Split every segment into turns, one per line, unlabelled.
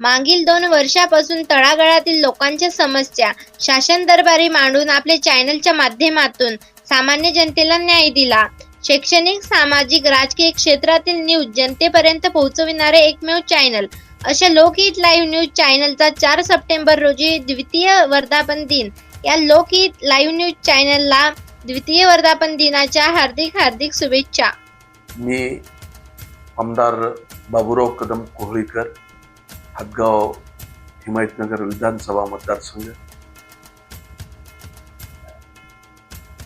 मागील दोन वर्षापासून तळागाळातील लोकांच्या समस्या शासन दरबारी मांडून आपल्या चॅनलच्या माध्यमातून सामान्य जनतेला न्याय दिला. शैक्षणिक सामाजिक राजकीय क्षेत्रातील न्यूज जनतेपर्यंत पोहोचविणारे एकमेव चॅनल. अशा लोकहित लाईव्ह न्यूज चॅनलचा चार सप्टेंबर रोजी द्वितीय वर्धापन दिन. या लोकहित लाईव्ह न्यूज चॅनलला द्वितीय वर्धापन दिनाच्या हार्दिक हार्दिक शुभेच्छा.
मी आमदार बाबूराव कदम कोहळीकर हदगाव हिमायतनगर विधानसभा मतदारसंघ.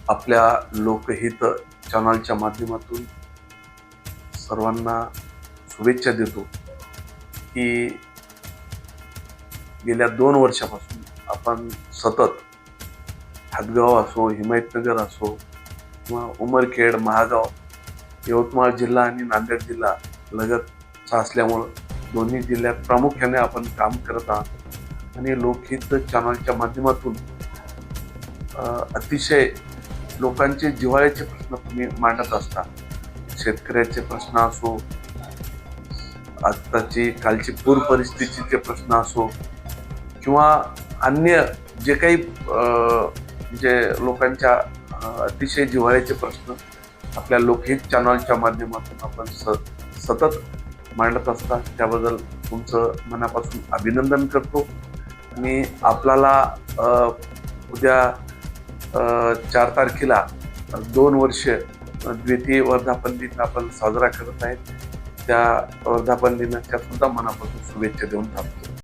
आपल्या लोकहित चॅनलच्या माध्यमातून सर्वांना शुभेच्छा देतो की गेल्या दोन वर्षापासून आपण सतत हदगाव असो हिमायतनगर असो किंवा उमरखेड महागाव यवतमाळ जिल्हा आणि नांदेड जिल्हा लगतचा असल्यामुळं दोन्ही जिल्ह्यात प्रामुख्याने आपण काम करत आहात. आणि लोकहित चॅनलच्या माध्यमातून अतिशय लोकांचे जिव्हाळ्याचे प्रश्न तुम्ही मांडत असता. शेतकऱ्याचे प्रश्न असो आत्ताची कालची पूर परिस्थितीचे प्रश्न असो किंवा अन्य जे काही जे लोकांच्या अतिशय जिव्हाळ्याचे प्रश्न आपल्या लोकहित चॅनलच्या माध्यमातून आपण स सतत मांडत असता त्याबद्दल तुमचं मनापासून अभिनंदन करतो. आणि आपल्याला उद्या चार तारखेला दोन वर्ष द्वितीय वर्धापन दिन आपण साजरा करत आहेत. त्या वर्धापन दिनाच्या सुद्धा मनापासून शुभेच्छा देऊन थांबतो.